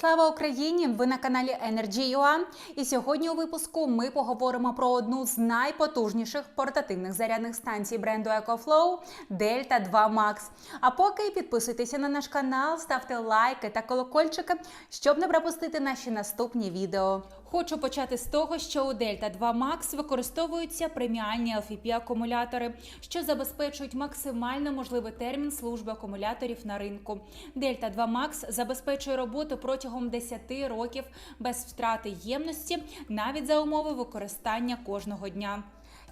Слава Україні! Ви на каналі Energy.ua. І сьогодні у випуску ми поговоримо про одну з найпотужніших портативних зарядних станцій бренду EcoFlow Delta 2 Max. А поки підписуйтеся на наш канал, ставте лайки та колокольчики, щоб не пропустити наші наступні відео. Хочу почати з того, що у Delta 2 Max використовуються преміальні LFP акумулятори, що забезпечують максимально можливий термін служби акумуляторів на ринку. Delta 2 Max забезпечує роботу протягом 10 років без втрати ємності, навіть за умови використання кожного дня.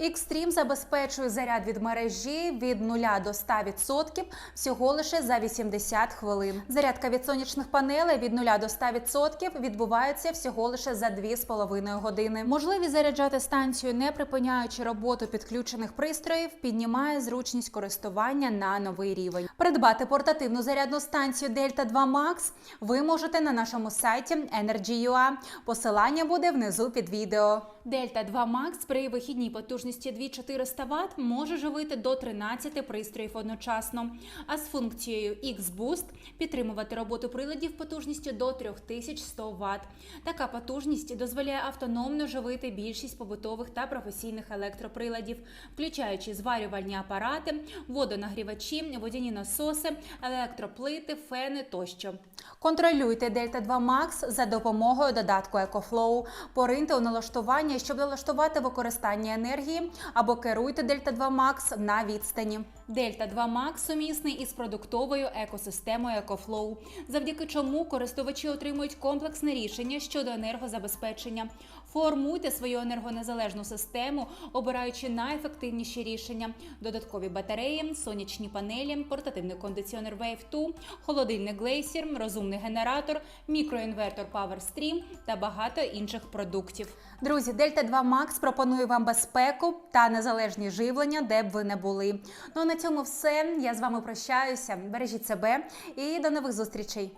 Xtreme забезпечує заряд від мережі від 0 до 100% всього лише за 80 хвилин. Зарядка від сонячних панелей від 0 до 100% відбувається всього лише за 2,5 години. Можливість заряджати станцію, не припиняючи роботу підключених пристроїв, піднімає зручність користування на новий рівень. Придбати портативну зарядну станцію Delta 2 Max ви можете на нашому сайті Energy.ua. Посилання буде внизу під відео. Delta 2 Max при вихідній потужності 2400 Вт може живити до 13 пристроїв одночасно, а з функцією X-Boost підтримувати роботу приладів потужністю до 3100 Вт. Така потужність дозволяє автономно живити більшість побутових та професійних електроприладів, включаючи зварювальні апарати, водонагрівачі, водяні насоси, електроплити, фени тощо. Контролюйте Delta 2 Max за допомогою додатку EcoFlow. Пориньте у налаштування, щоб налаштувати використання енергії, або керуйте Delta 2 Max на відстані. Delta 2 Max сумісний із продуктовою екосистемою EcoFlow, завдяки чому користувачі отримують комплексне рішення щодо енергозабезпечення. Формуйте свою енергонезалежну систему, обираючи найефективніші рішення: додаткові батареї, сонячні панелі, портативний кондиціонер Wave 2, холодильник Glacier, розумний генератор, мікроінвертор PowerStream та багато інших продуктів. Друзі, Delta 2 Max пропонує вам безпеку та незалежні живлення, де б ви не були. Ну а на цьому все. Я з вами прощаюся. Бережіть себе і до нових зустрічей.